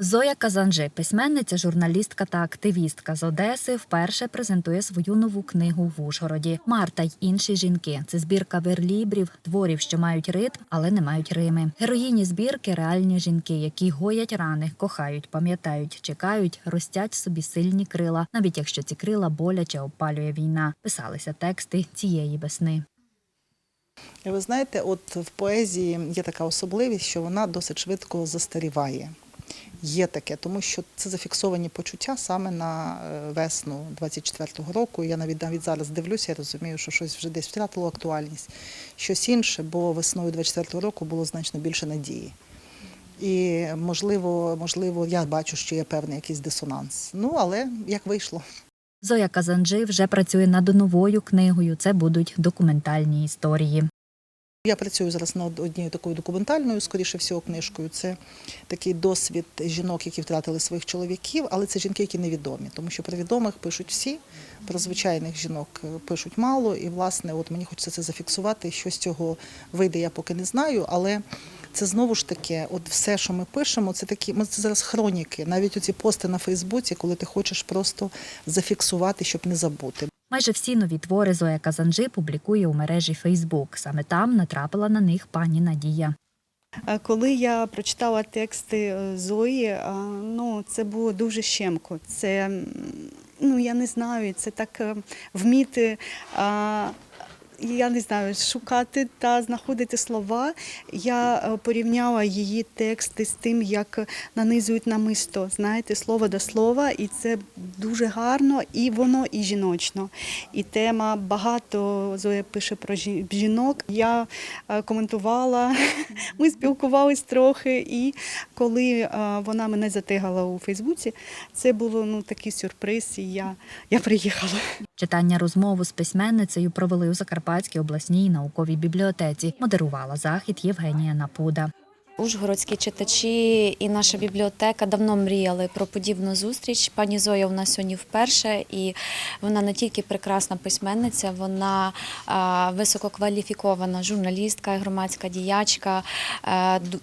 Зоя Казанжи, письменниця, журналістка та активістка з Одеси, вперше презентує свою нову книгу в Ужгороді. Марта й інші жінки. Це збірка верлібрів, творів, що мають ритм, але не мають рими. Героїні збірки реальні жінки, які гоять рани, кохають, пам'ятають, чекають, ростять собі сильні крила, навіть якщо ці крила боляче опалює війна. Писалися тексти цієї весни. Ви знаєте, от в поезії є така особливість, що вона досить швидко застаріває. Є таке, тому що це зафіксовані почуття саме на е, весну 24-го року. Я навіть навіть зараз дивлюся, я розумію, що щось вже десь втратило актуальність, щось інше, бо весною 24-го року було значно більше надії. І можливо, можливо, я бачу, що є певний якийсь дисонанс. Ну але як вийшло. Зоя Казанжи вже працює над новою книгою. Це будуть документальні історії. Я працюю зараз над однією такою документальною, скоріше всього, книжкою. Це такий досвід жінок, які втратили своїх чоловіків, але це жінки, які невідомі, тому що про відомих пишуть всі, про звичайних жінок е, пишуть мало. І, власне, от мені хочеться це зафіксувати. Що з цього вийде, я поки не знаю, але. Це знову ж таки, от все, що ми пишемо, це такі, ми це зараз хроніки, навіть оці пости на Фейсбуці, коли ти хочеш просто зафіксувати, щоб не забути. Майже всі нові твори Зоя Казанжи публікує у мережі Фейсбук. Саме там натрапила на них пані Надія. Коли я прочитала тексти е, Зої, ну це було дуже щемко. Це ну я не знаю, це так е, вміти. Я не знаю, шукати та знаходити слова. Я е, порівняла її тексти з тим, як нанизують намисто, знаєте, слово до слова, і це дуже гарно, і воно і жіночно. І тема багато Зоя пише про жі- жінок. Я е, коментувала, ми спілкувались трохи, і коли е, вона мене затигала у Фейсбуці, це було ну такий сюрприз, і я, я приїхала. Читання розмову з письменницею провели у Закарпатській обласній науковій бібліотеці. Модерувала захід Євгенія Напуда. Ужгородські читачі і наша бібліотека давно мріяли про подібну зустріч. Пані Зоя у нас сьогодні вперше, і вона не тільки прекрасна письменниця, вона висококваліфікована журналістка, громадська діячка,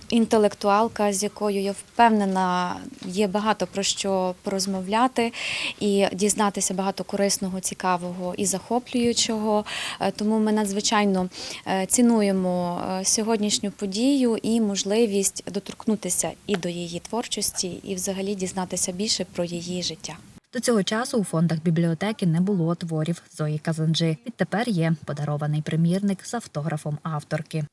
інтелектуалка, з якою я впевнена, є багато про що порозмовляти і дізнатися багато корисного, цікавого і захоплюючого. Е, Тому ми надзвичайно е, цінуємо е, сьогоднішню подію і можливість доторкнутися і до її творчості, і взагалі дізнатися більше про її життя. До цього часу у фондах бібліотеки не було творів Зої Казанджи. Відтепер є подарований примірник з автографом авторки.